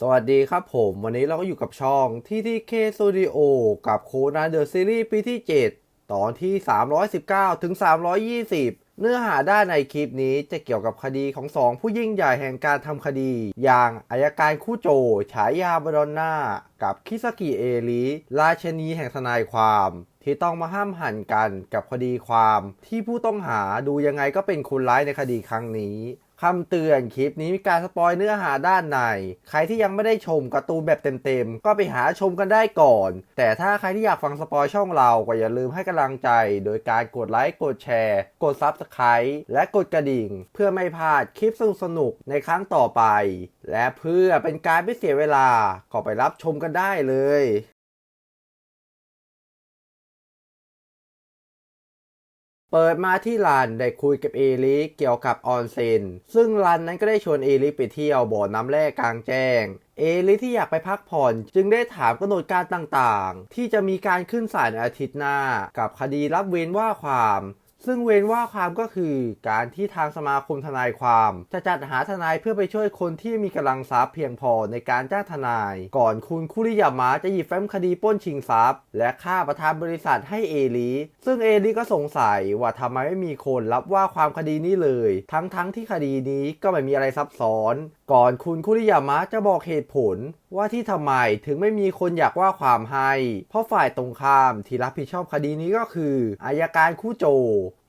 สวัสดีครับผมวันนี้เราก็อยู่กับช่อง TTK Studio กับโคนันเดอะซีรีส์ปีที่ 7 ตอนที่ 319 ถึง 320 เนื้อหาด้านในคลิปนี้จะเกี่ยวกับคดีของสองผู้ยิ่งใหญ่แห่งการทำคดี อย่างอายการคู่โจ ฉายาบรอนนากับคิสกิเอริราชนีแห่งทนายความที่ต้องมาห้ามหันกันกับคดีความที่ผู้ต้องหาดูยังไงก็เป็นคนร้ายในคดีครั้งนี้ คำเตือนคลิปนี้มีการสปอยเนื้อหาด้านใน ใครที่ยังไม่ได้ชมการ์ตูนแบบเต็มๆ ก็ไปหาชมกันได้ก่อน แต่ถ้าใครที่อยากฟังสปอยช่องเราก็อย่าลืมให้กำลังใจ โดยการกดไลค์กดแชร์ กด Subscribe และกดกระดิ่ง เพื่อไม่พลาดคลิปสนุกๆในครั้งต่อไป และเพื่อเป็นการไม่เสียเวลาก็ไปรับชมกันได้เลย เปิดมาที่ลานได้คุยกับเอลิเกี่ยวกับออนเซนซึ่งรันนั้นก็ได้ชวนเอลิไปเที่ยวบ่อน้ำแร่กลางแจ้งเอลิที่อยากไปพักผ่อนจึงได้ถามกำหนดการต่างๆ ที่จะมีการขึ้นศาลอาทิตย์หน้า กับคดีรับเว้นว่าความ ซึ่งเว้นว่าความก็คือการที่ทางสมาคมทนายความ จะจัดหาทนายเพื่อไปช่วยคนที่มีกำลังทรัพย์เพียงพอในการจ้างทนาย ก่อนคุณคุริยามะจะหยิบแฟ้มคดีป้นชิงทรัพย์ และฆ่าประธานบริษัทให้เอลีซึ่งเอลีก็สงสัยว่าทำไมไม่มีคนรับว่าความคดีนี้เลย ทั้งๆทที่คดีนี้ก็ไม่มีอะไรซับซ้อนก่อนคุณคุริยามะจะบอกเหตุผลว่าที่ทำไมถึงไม่มีคนอยากว่าความให้ เพราะฝ่ายตรงข้ามที่รับผิดชอบคดีนี้ก็คืออายการคู่โจ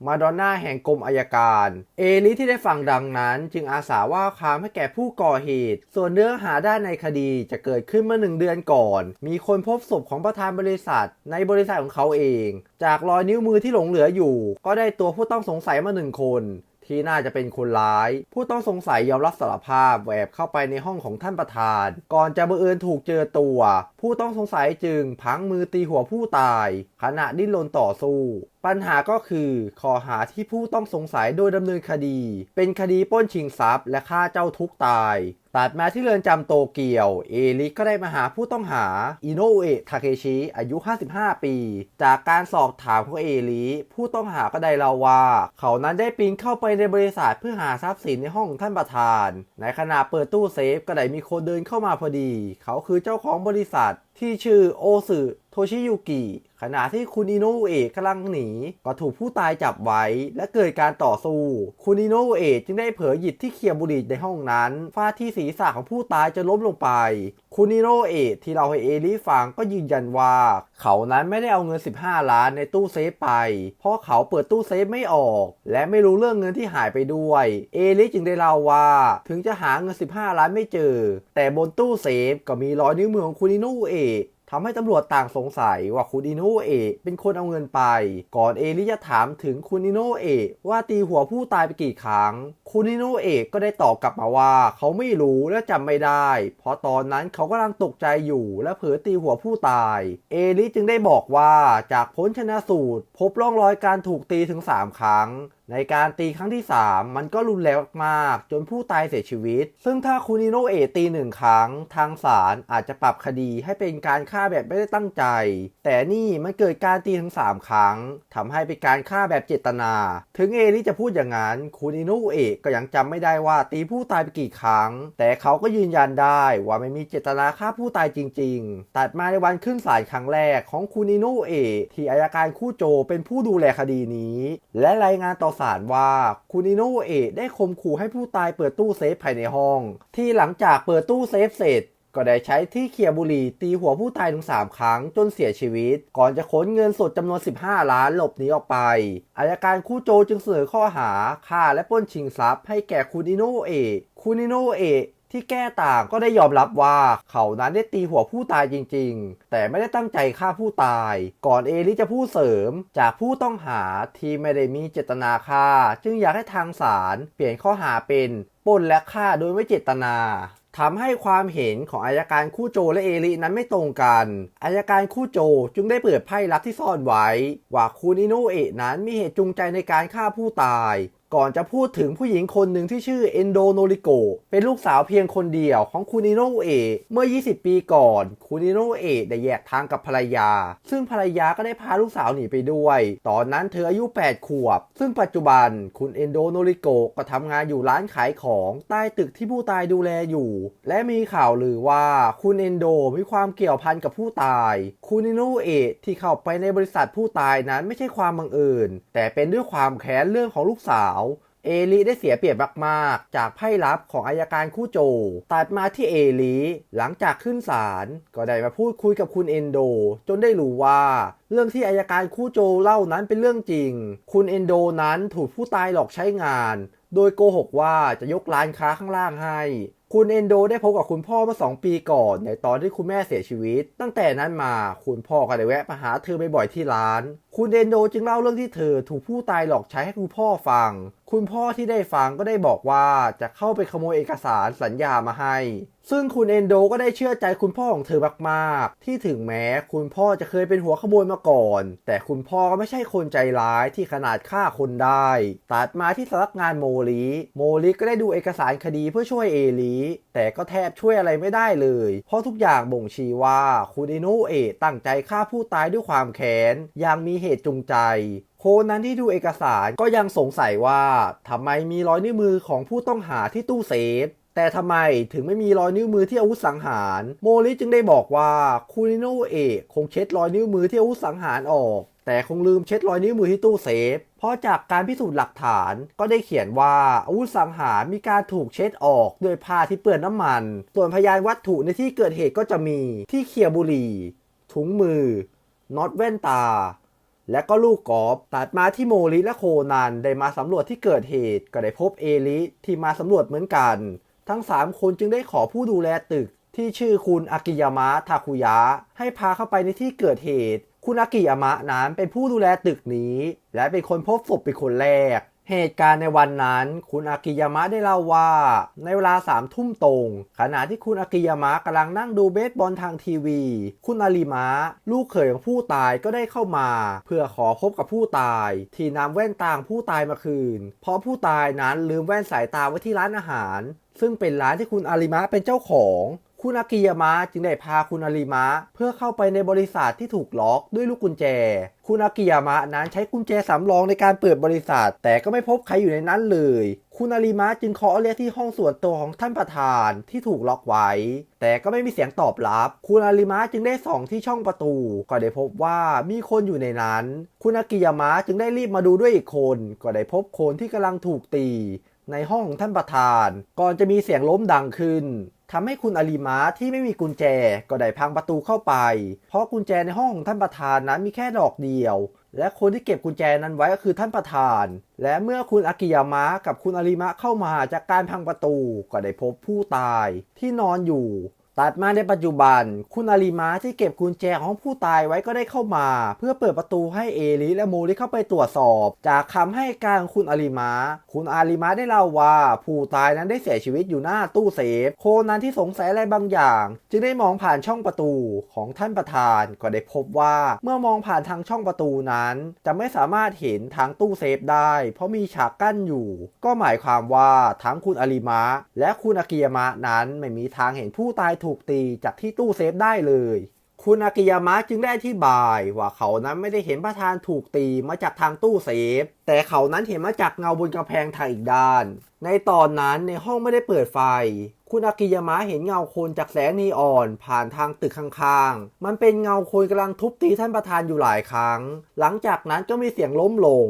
มาดอนน่าแห่งกรมอายการ เอลิที่ได้ฟังดังนั้นจึงอาสาว่าความให้แก่ผู้ก่อเหตุ ส่วนเนื้อหาด้านในคดีจะเกิดขึ้นเมื่อหนึ่งเดือนก่อน มีคนพบศพของประธานบริษัท ในบริษัทของเขาเอง จากรอยนิ้วมือที่หลงเหลืออยู่ ก็ได้ตัวผู้ต้องสงสัยมาหนึ่งคน ที่น่าจะเป็นคนร้าย ผู้ต้องสงสัยยอมรับสารภาพแอบเข้าไปในห้องของท่านประธาน ก่อนจะบังเอิญถูกเจอตัว ผู้ต้องสงสัยจึงพังมือตีหัวผู้ตาย ขณะดิ้นรนต่อสู้ ปัญหาก็คือข้อหาที่ผู้ต้องสงสัยโดยดำเนินคดี เป็นคดีป้นชิงทรัพย์และฆ่าเจ้าทุกตาย ตัดมาที่เรือนจำโตเกียว เอริก็ได้มาหาผู้ต้องหา อิโนเอะทาเคชิ อายุ 55 ปี จากการสอบถามของเอริผู้ต้องหาก็ได้เล่าว่า เขานั้นได้ปีนเข้าไปในบริษัทเพื่อหาทรัพย์สินในห้องท่านประธาน ในขณะเปิดตู้เซฟก็ได้มีคนเดินเข้ามาพอดี เขาคือเจ้าของบริษัทที่ชื่อโอสึโทชิยุกิ ขณะที่คุณอิโนเอะกำลังหนี ก็ถูกผู้ตายจับไว้ และเกิดการต่อสู้ คุณอิโนเอะจึงได้เผยหยิบที่เคียบุหรี่ในห้องนั้นฟาดที่ศีรษะของผู้ตายจนล้มลงไป คุณอิโนเอะที่เราให้เอลิฟังก็ยืนยันว่า เขานั้นไม่ได้เอาเงิน 15 ล้านในตู้เซฟไป เพราะเขาเปิดตู้เซฟไม่ออก และไม่รู้เรื่องเงินที่หายไปด้วย เอลิจึงได้เล่าว่า ถึงจะหาเงิน 15 ล้านไม่เจอ แต่บนตู้เซฟก็มีรอยนิ้วมือของคุณอิโนเอะ ทำให้ตำรวจต่างสงสัยว่าคุณอิโนเอะเป็นคนเอาเงินไป ก่อนเอลิจะถามถึงคุณอิโนเอะว่าตีหัวผู้ตายไปกี่ครั้ง คุณอิโนเอะก็ได้ตอบกลับมาว่าเขาไม่รู้และจำไม่ได้ เพราะตอนนั้นเขากำลังตกใจอยู่และเผลอตีหัวผู้ตาย เอลิจึงได้บอกว่าจากผลชนะสูตร พบร่องรอยการถูกตีถึง 3 ครั้ง ในการตีครั้งที่ 3 มันก็รุนแรงมากจนผู้ตายเสียชีวิต ซึ่งถ้าคุณอิโนเอตีหนึ่งครั้ง ทางศาลอาจจะปรับคดีให้เป็นการฆ่าแบบไม่ได้ตั้งใจ แต่นี่มันเกิดการตีถึง 3 ครั้งทำให้เป็นการฆ่าแบบเจตนา ถึงเอริจะพูดอย่างนั้นคุณอิโนเอก็ยังจำไม่ได้ว่าตีผู้ตายไปกี่ครั้ง แต่เขาก็ยืนยันได้ว่าไม่มีเจตนาฆ่าผู้ตายจริง ๆ ตัดมาในวันขึ้นศาลครั้งแรกของคุณอิโนเอที่อายการคู่โจเป็นผู้ดูแลคดีนี้ และรายงานต่อสารว่าคุณอิโนเอะได้ข่มขู่ให้ผู้ตายเปิดตู้เซฟภายในห้อง ที่หลังจากเปิดตู้เซฟเสร็จ ก็ได้ใช้ที่เขียบุหรี่ตีหัวผู้ตายถึง 3 ครั้งจนเสียชีวิต ก่อนจะขนเงินสดจำนวน 15 ล้านหลบหนีออกไปอายการคู่โจจึงเสนอข้อหาฆ่าและปล้นชิงทรัพย์ให้แก่คุณอิโนเอะคุณอิโนเอะ ที่แก้ต่างก็ได้ยอมรับว่าเขานั้นได้ตีหัวผู้ตายจริง ๆ แต่ไม่ได้ตั้งใจฆ่าผู้ตาย ก่อนเอลิจะพูดเสริม จากผู้ต้องหาที่ไม่ได้มีเจตนาฆ่า จึงอยากให้ทางศาลเปลี่ยนข้อหาเป็นปล้นและฆ่าโดยไม่เจตนาทำให้ความเห็นของอายการคู่โจและเอรินั้นไม่ตรงกัน อายการคู่โจจึงได้เปิดไพ่ลับที่ซ่อนไว้ ว่าคุณอิโนเอะนั้นมีเหตุจูงใจในการฆ่าผู้ตาย ก่อนจะพูดถึงผู้หญิงคนหนึ่งที่ชื่อเอนโดโนริโก เป็นลูกสาวเพียงคนเดียวของคุณอิโนเอะเมื่อ 20 ปีก่อนคุณอิโนเอะได้แยกทางกับภรรยา ซึ่งภรรยาก็ได้พาลูกสาวหนีไปด้วย ตอนนั้นเธออายุ 8 ขวบ ซึ่งปัจจุบันคุณเอนโดโนริโกก็ทำงานอยู่ร้านขายของใต้ตึกที่ผู้ตายดูแลอยู่ และมีข่าวลือว่าคุณเอนโดมีความเกี่ยวพันกับผู้ตายคุณอิโนเอะที่เข้าไปในบริษัทผู้ตายนั้นไม่ใช่ความบังเอิญแต่เป็นด้วยความแค้นเรื่องของลูกสาว เอลิได้เสียเปรียบมากๆ จากไพ่ลับของอายการคู่โจ ตัดมาที่เอลิหลังจากขึ้นศาลก็ได้มาพูดคุยกับคุณเอนโด จนได้รู้ว่า เรื่องที่อายการคู่โจเล่านั้นเป็นเรื่องจริง คุณเอนโดนั้นถูกผู้ตายหลอกใช้งาน โดยโกหกว่าจะยกร้านค้าข้างล่างให้คุณเอนโดได้พบกับคุณพ่อเมื่อสองปีก่อนในตอนที่คุณแม่เสียชีวิต ตั้งแต่นั้นมาคุณพ่อก็ได้แวะมาหาเธอบ่อยๆที่ร้านคุณเอนโดจึงเล่าเรื่องที่เธอถูกผู้ตายหลอกใช้ให้คุณพ่อฟัง คุณพ่อที่ได้ฟังก็ได้บอกว่าจะเข้าไปขโมยเอกสารสัญญามาให้ ซึ่งคุณเอนโดก็ได้เชื่อใจคุณพ่อของเธอมากๆ ที่ถึงแม้คุณพ่อจะเคยเป็นหัวขโมยมาก่อน แต่คุณพ่อก็ไม่ใช่คนใจร้ายที่ขนาดฆ่าคนได้ ตัดมาที่สำนักงานโมลี โมลีก็ได้ดูเอกสารคดีเพื่อช่วยเอลี แต่ก็แทบช่วยอะไรไม่ได้เลย เพราะทุกอย่างบ่งชี้ว่าคุณอิโนเอะตั้งใจฆ่าผู้ตายด้วยความแค้นอย่างมีเหตุจูงใจโคนนั้นที่ดูเอกสารก็ยังสงสัยว่าทำไมมีรอยนิ้วมือของผู้ต้องหาที่ตู้เซฟแต่ทำไมถึงไม่มีรอยนิ้วมือที่อาวุธสังหาร โมริจึงได้บอกว่าคูริโนเอะคงเช็ดรอยนิ้วมือที่อาวุธสังหารออก แต่คงลืมเช็ดรอยนิ้วมือที่ตู้เซฟ เพราะจากการพิสูจน์หลักฐานก็ได้เขียนว่าอาวุธสังหารมีการถูกเช็ดออกด้วยผ้าที่เปื้อนน้ำมัน ส่วนพยานวัตถุในที่เกิดเหตุก็จะมีที่เขียบุหรี่ถุงมือน็อตแว่นตา และก็ลูกกอล์ฟตัดมาที่โมริและโคนันได้มาสำรวจที่เกิดเหตุก็ได้พบเอลิที่มาสำรวจเหมือนกัน ทั้ง 3 คนจึงได้ขอผู้ดูแลตึกที่ชื่อคุณอากิยามะทาคุยะ ให้พาเข้าไปในที่เกิดเหตุ คุณอากิยามะนั้นเป็นผู้ดูแลตึกนี้ และเป็นคนพบศพเป็นคนแรก เหตุการณ์ในวันนั้น คุณอากิยามะได้เล่าว่า ในเวลาสามทุ่มตรง ขณะที่คุณอากิยามะกำลังนั่งดูเบสบอลทางทีวี คุณอาริมะลูกเขยของผู้ตายก็ได้เข้ามา เพื่อขอพบกับผู้ตาย ที่นำแว่นตาของผู้ตายมาคืน เพราะผู้ตายนั้นลืมแว่นสายตาไว้ที่ร้านอาหารซึ่งเป็นร้านที่คุณอาริมะเป็นเจ้าของ คุณอากิยามะจึงได้พาคุณอาริมะ เพื่อเข้าไปในบริษัทที่ถูกล็อกด้วยลูกกุญแจ คุณอากิยามะนั้นใช้กุญแจสำรองในการเปิดบริษัท แต่ก็ไม่พบใครอยู่ในนั้นเลย คุณอาริมะจึงเคาะเรียกที่ห้องส่วนตัวของท่านประธานที่ถูกล็อกไว้ แต่ก็ไม่มีเสียงตอบรับ คุณอาริมะจึงได้ส่องที่ช่องประตู ก็ได้พบว่ามีคนอยู่ในนั้น คุณอากิยามะจึงได้รีบมาดูด้วยอีกคน ก็ได้พบคนที่กำลังถูกตี ในห้องของท่านประธาน ก่อนจะมีเสียงล้มดังขึ้น ทำให้คุณอาลีมาที่ไม่มีกุญแจก็ได้พังประตูเข้าไป เพราะกุญแจในห้องของท่านประธานนั้นมีแค่ดอกเดียว และคนที่เก็บกุญแจนั้นไว้ก็คือท่านประธาน และเมื่อคุณอากิยามะกับคุณอาริมะเข้ามาจากการพังประตู ก็ได้พบผู้ตายที่นอนอยู่ ตัดมาในปัจจุบัน คุณอาริมะที่เก็บกุญแจของผู้ตายไว้ก็ได้เข้ามา เพื่อเปิดประตูให้เอริและโมริเข้าไปตรวจสอบ จากคำให้การของคุณอาริมะคุณอาริมะได้เล่าว่า ผู้ตายนั้นได้เสียชีวิตอยู่หน้าตู้เซฟ โคนันที่สงสัยอะไรบางอย่าง จึงได้มองผ่านช่องประตูของท่านประธานก็ได้พบว่าเมื่อมองผ่านทางช่องประตูนั้น จะไม่สามารถเห็นทางตู้เซฟได้ เพราะมีฉากกั้นอยู่ ก็หมายความว่าทั้งคุณอาริมะและคุณอากิยามะนั้นไม่มีทางเห็นผู้ตายถูกตีจากที่ตู้เซฟได้เลย คุณอากิยามะจึงได้อธิบายว่าเขานั้นไม่ได้เห็นประธานถูกตีมาจากทางตู้เซฟ แต่เขานั้นเห็นมาจากเงาบนกำแพงทางอีกด้าน ในตอนนั้นในห้องไม่ได้เปิดไฟ คุณอากิยามะเห็นเงาคนจากแสงนีออนผ่านทางตึกข้างๆ มันเป็นเงาคนกำลังทุบตีท่านประธานอยู่หลายครั้ง หลังจากนั้นก็มีเสียงล้มลง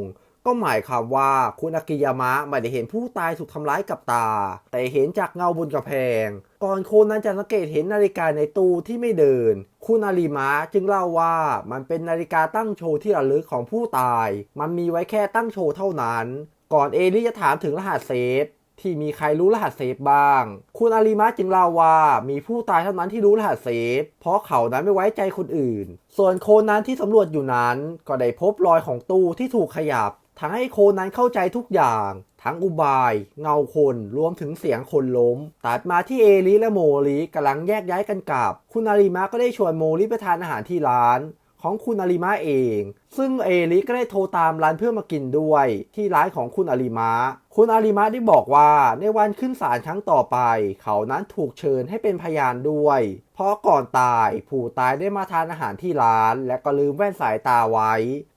ก็หมายความว่าคุณอากิยามะไม่ได้เห็นผู้ตายถูกทำร้ายกับตา แต่เห็นจากเงาบนกำแพง ก่อนโคนนั้นจะสังเกตเห็นนาฬิกาในตู้ที่ไม่เดิน คุณอาริมะจึงเล่าว่ามันเป็นนาฬิกาตั้งโชว์ที่ระลึกของผู้ตาย มันมีไว้แค่ตั้งโชว์เท่านั้น ก่อนเอลิจะถามถึงรหัสเซฟที่มีใครรู้รหัสเซฟบ้าง คุณอาริมะจึงเล่าว่ามีผู้ตายเท่านั้นที่รู้รหัสเซฟ เพราะเขานั้นไม่ไว้ใจคนอื่น ส่วนโคนนั้นที่สำรวจอยู่นั้น ก็ได้พบรอยของตู้ที่ถูกขยับทั้งให้โคนนั้นเข้าใจทุกอย่าง ทั้งอุบาย เงาคนรวมถึงเสียงคนล้ม ตัดมาที่เอลิและโมริกำลังแยกย้ายกันกลับ คุณอาริมะก็ได้ชวนโมริไปทานอาหารที่ร้าน ของคุณอาริมะเองซึ่งเอริก็ได้โทรตามร้านเพื่อมากินด้วย ที่ร้านของคุณอาริมะคุณอาริมะได้บอกว่าในวันขึ้นศาลครั้งต่อไป เขานั้นถูกเชิญให้เป็นพยานด้วย เพราะก่อนตายผู้ตายได้มาทานอาหารที่ร้าน และก็ลืมแว่นสายตาไว้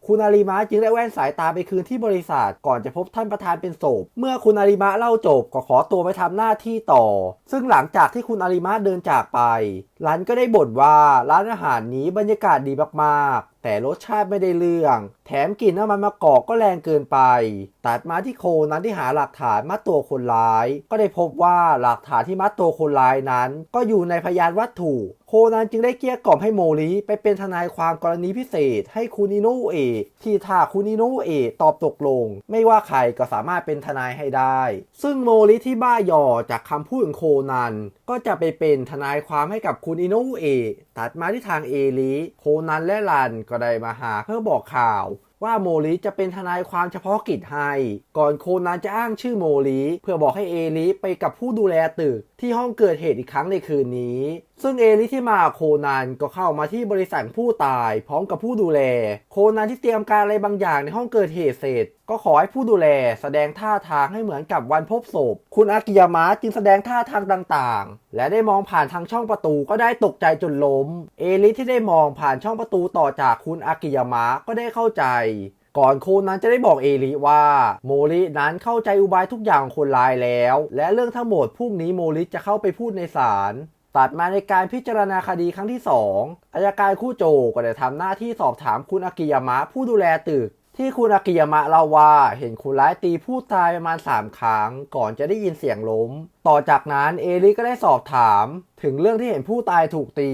คุณอาริมะจึงได้แว่นสายตาไปคืนที่บริษัทก่อนจะพบท่านประธานเป็นศพ เมื่อคุณอาริมะเล่าจบก็ขอตัวไปทำหน้าที่ต่อ ซึ่งหลังจากที่คุณอาริมะเดินจากไปร้านก็ได้บ่นว่าร้านอาหารนี้บรรยากาศดีมากๆ แต่รสชาติไม่ได้เรื่อง แถมกลิ่นน้ำมันมะกอกก็แรงเกินไปตัดมาที่โคนั้นที่หาหลักฐานมัดตัวคนร้าย ก็ได้พบว่าหลักฐานที่มัดตัวคนร้ายนั้น ก็อยู่ในพยานวัตถุ โคนันจึงได้เกลี้ยกล่อมให้โมริไปเป็นทนายความกรณีพิเศษ ให้คุณอิโนเอะที่ถ้าคุณอิโนเอะตอบตกลง ไม่ว่าใครก็สามารถเป็นทนายให้ได้ ซึ่งโมริที่บ้าหยอจากคำพูดของโคนันก็จะไปเป็นทนายความให้กับคุณอิโนเอะตัดมาที่ทางเอริโคนันและรันก็ได้มาหาเพื่อบอกข่าว ว่าโมลีจะเป็นทนายความเฉพาะกิจให้ ก่อนโคนันจะอ้างชื่อโมลีเพื่อบอกให้เอริไปกับผู้ดูแลตึก ที่ห้องเกิดเหตุอีกครั้งในคืนนี้ ซึ่งเอริที่มาโคนันก็เข้ามาที่บริษัทผู้ตาย พร้อมกับผู้ดูแล โคนันที่เตรียมการอะไรบางอย่างในห้องเกิดเหตุเสร็จ ก็ขอให้ผู้ดูแล แสดงท่าทางให้เหมือนกับวันพบศพ คุณอากิยามะจึงแสดงท่าทางต่างๆ และได้มองผ่านทางช่องประตูก็ได้ตกใจจนล้ม เอริที่ได้มองผ่านช่องประตูต่อจากคุณอากิยามะก็ได้เข้าใจ ก่อนโคนั้นจะได้บอกเอริว่าโมรินั้นเข้าใจอุบายทุกอย่างของคนร้ายแล้ว และเรื่องทั้งหมดพรุ่งนี้โมริจะเข้าไปพูดในศาลตัดมาในการพิจารณาคดีครั้งที่ 2อายการคู่โจก็ได้ทำหน้าที่สอบถามคุณอากิยามะผู้ดูแลตึก ที่คุณอากิยามะเล่าว่าเห็นคนร้ายตีผู้ตายประมาณ 3 ครั้ง ก่อนจะได้ยินเสียงล้ม ต่อจากนั้นเอริก็ได้สอบถาม ถึงเรื่องที่เห็นผู้ตายถูกตี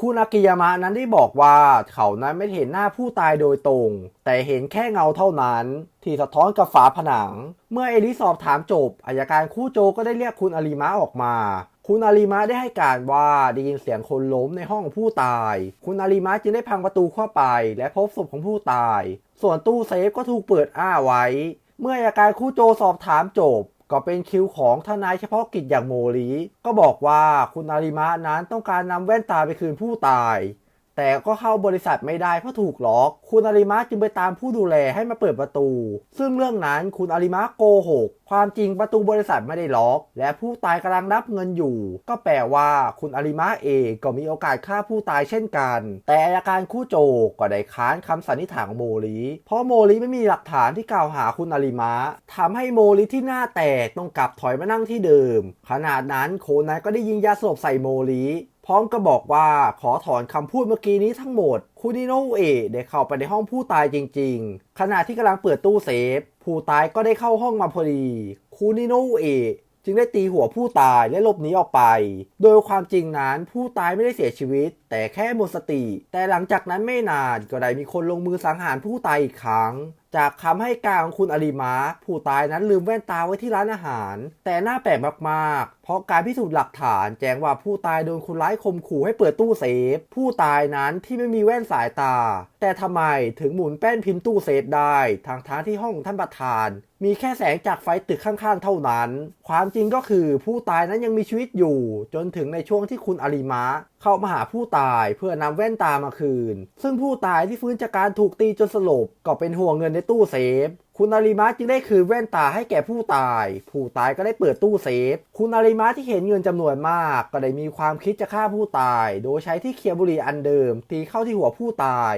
คุณอากิยามะนั้นได้บอกว่าเขานั้นไม่เห็นหน้าผู้ตายโดยตรง แต่เห็นแค่เงาเท่านั้น ที่สะท้อนกับฝาผนัง เมื่อเอริสอบถามจบอายการคู่โจก็ได้เรียกคุณอาริมะออกมา คุณอาริมะได้ให้การว่าได้ยินเสียงคนล้มในห้องของผู้ตาย คุณอาริมะจึงได้พังประตูเข้าไป และพบศพของผู้ตาย ส่วนตู้เซฟก็ถูกเปิดอ้าไว้ เมื่ออายการคู่โจสอบถามจบ ก็เป็นคิวของทนายเฉพาะกิจอย่างโมรีก็บอกว่าคุณอาริมะนั้นต้องการนำแว่นตาไปคืนผู้ตาย แต่ก็เข้าบริษัทไม่ได้เพราะถูกล็อก คุณอาริมะจึงไปตามผู้ดูแลให้มาเปิดประตู ซึ่งเรื่องนั้นคุณอาริมะโกหก ความจริงประตูบริษัทไม่ได้ล็อก และผู้ตายกำลังรับเงินอยู่ ก็แปลว่าคุณอาริมะเองก็มีโอกาสฆ่าผู้ตายเช่นกัน แต่อาการคู่โจก็ได้ค้านคำสันนิษฐานของโมริเพราะโมริไม่มีหลักฐานที่กล่าวหาคุณอาริมะทำให้โมริที่หน้าแตกต้องกลับถอยมานั่งที่เดิม ขนาดนั้นโคนันก็ได้ยิงยาสลบใส่โมริ พร้อมกับบอกว่าขอถอนคำพูดเมื่อกี้นี้ทั้งหมด คุณนิโนเอะได้เข้าไปในห้องผู้ตายจริง ๆ ขณะที่กำลังเปิดตู้เซฟ ผู้ตายก็ได้เข้าห้องมาพอดี คุณนิโนเอะจึงได้ตีหัวผู้ตายและหลบหนีออกไป โดยความจริงนั้นผู้ตายไม่ได้เสียชีวิต แต่แค่หมดสติ แต่หลังจากนั้นไม่นานก็ได้มีคนลงมือสังหารผู้ตายอีกครั้ง จากคำให้การของคุณอาริมะผู้ตายนั้นลืมแว่นตาไว้ที่ร้านอาหาร แต่น่าแปลกมากๆ เพราะการพิสูจน์หลักฐานแจ้งว่าผู้ตายโดนคนร้ายข่มขู่ให้เปิดตู้เซฟ ผู้ตายนั้นที่ไม่มีแว่นสายตา แต่ทำไมถึงหมุนแป้นพิมพ์ตู้เซฟได้ทางท้งที่ห้องท่านประธาน มีแค่แสงจากไฟตึกข้างๆ เท่านั้น ความจริงก็คือผู้ตายนั้นยังมีชีวิตอยู่ จนถึงในช่วงที่คุณอาริมะ เข้ามาหาผู้ตายเพื่อนำแว่นตามาคืน ซึ่งผู้ตายที่ฟื้นจากการถูกตีจนสลบก็เป็นห่วงเงินในตู้เซฟ คุณอาริมะจึงได้คืนแว่นตาให้แก่ผู้ตาย ผู้ตายก็ได้เปิดตู้เซฟ คุณอาริมะที่เห็นเงินจำนวนมาก ก็ได้มีความคิดจะฆ่าผู้ตาย โดยใช้ที่เคียบุหรี่อันเดิมตีเข้าที่หัวผู้ตาย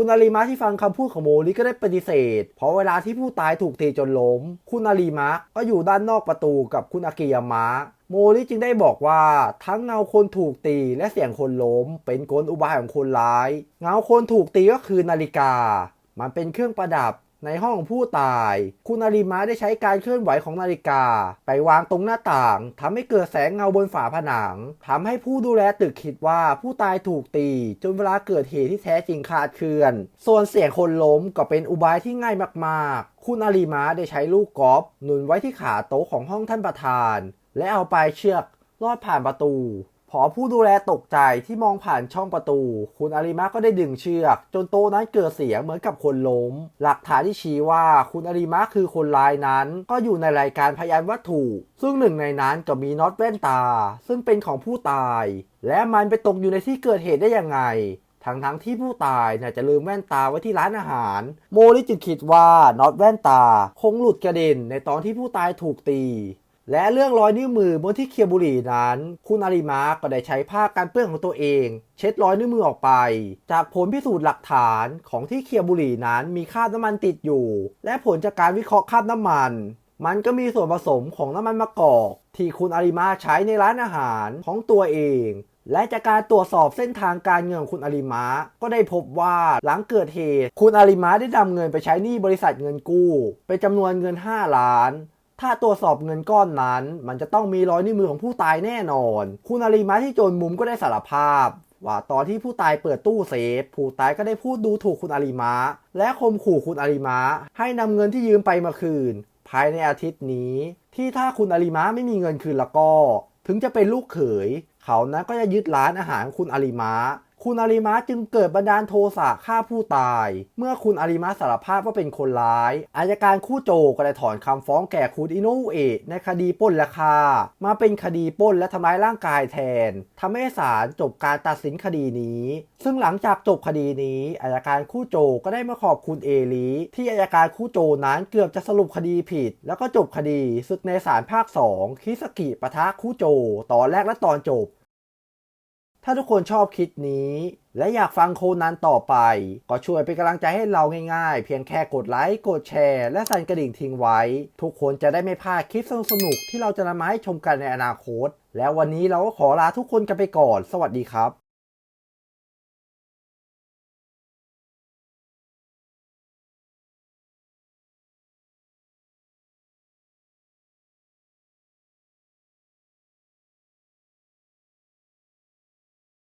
คุณอาริมะที่ฟังคำพูดของโมริก็ได้ปฏิเสธ เพราะเวลาที่ผู้ตายถูกตีจนล้ม คุณอาริมะก็อยู่ด้านนอกประตูกับคุณอากิยามะ โมริจึงได้บอกว่าทั้งเงาคนถูกตีและเสียงคนล้ม เป็นกลอุบายของคนร้าย เงาคนถูกตีก็คือนาฬิกา มันเป็นเครื่องประดับ ในห้องของผู้ตาย คุณอาริมะได้ใช้การเคลื่อนไหวของนาฬิกา ไปวางตรงหน้าต่างทำให้เกิดแสงเงาบนฝาผนังทำให้ผู้ดูแลตึกคิดว่าผู้ตายถูกตี จนเวลาเกิดเหตุที่แท้จริงคาดเคลื่อน ส่วนเสียงคนล้มก็เป็นอุบายที่ง่ายมากๆ คุณอาริมะได้ใช้ลูกกอล์ฟหนุนไว้ที่ขาโต๊ะของห้องท่านประธาน และเอาปลายเชือกลอดผ่านประตู พอผู้ดูแลตกใจที่มองผ่านช่องประตู คุณอาริมะก็ได้ดึงเชือก จนโต๊ะนั้นเกิดเสียงเหมือนกับคนล้ม หลักฐานที่ชี้ว่าคุณอาริมะคือคนร้ายนั้น ก็อยู่ในรายการพยานวัตถุ ซึ่งหนึ่งในนั้นก็มีน็อตแว่นตา ซึ่งเป็นของผู้ตาย และมันไปตกอยู่ในที่เกิดเหตุได้ยังไงทั้งทั้งๆที่ผู้ตายน่าจะลืมแว่นตาไว้ที่ร้านอาหาร โมริจึงคิดว่าน็อตแว่นตา คงหลุดกระเด็นในตอนที่ผู้ตายถูกตี และเรื่องรอยนิ้วมือบนที่เคียบุรีนั้น คุณอาริมาก็ได้ใช้ผ้ากันเปื้อนของตัวเอง เช็ดรอยนิ้วมือออกไป จากผลพิสูจน์หลักฐานของที่เคียบุรีนั้นมีคราบน้ำมันติดอยู่ และผลจากการวิเคราะห์คราบน้ำมัน มันก็มีส่วนผสมของน้ำมันมะกอก ที่คุณอาริมาใช้ในร้านอาหารของตัวเองและจากการตรวจสอบเส้นทางการเงินของคุณอาริมาก็ได้พบว่าหลังเกิดเหตุ คุณอาริมาได้นำเงินไปใช้หนี้บริษัทเงินกู้ เป็นจำนวนเงิน 5 ล้าน ถ้าตรวจสอบเงินก้อนนั้น มันจะต้องมีรอยนิ้วมือของผู้ตายแน่นอน คุณอาริมาที่โจรมุมก็ได้สารภาพ ว่าตอนที่ผู้ตายเปิดตู้เซฟ ผู้ตายก็ได้พูดดูถูกคุณอาริมาและข่มขู่คุณอาริมาให้นำเงินที่ยืมไปมาคืน ภายในอาทิตย์นี้ ที่ถ้าคุณอาริมาไม่มีเงินคืนแล้วก็ ถึงจะเป็นลูกเขย เขานั้นก็จะยึดร้านอาหารของคุณอาริมา คุณอาริมาจึงเกิดบันดาลโทสะฆ่าผู้ตาย เมื่อคุณอาริมาสารภาพว่าเป็นคนร้าย อายการคู่โจก็ได้ถอนคำฟ้องแก่คุณอิโนอุเอะในคดีปล้นและฆ่ามาเป็นคดีปล้นและทำร้ายร่างกายแทนทำให้ศาลจบการตัดสินคดีนี้ ซึ่งหลังจากจบคดีนี้อายการคู่โจก็ได้มาขอบคุณเอลีที่อายการคู่โจนั้นเกือบจะสรุปคดีผิด แล้วก็จบคดีศึกในศาลภาค 2 คิสกิปะทะคู่โจ ตอนแรกและตอนจบ ถ้าทุกคนชอบคลิปนี้ และอยากฟังโคนันต่อไป ก็ช่วยเป็นกำลังใจให้เราง่ายๆ เพียงแค่กดไลค์ กดแชร์ และสั่นกระดิ่งทิ้งไว้ ทุกคนจะได้ไม่พลาดคลิปสนุกๆที่เราจะนำมาให้ชมกันในอนาคต แล้ววันนี้เราก็ขอลาทุกคนกันไปก่อน สวัสดีครับ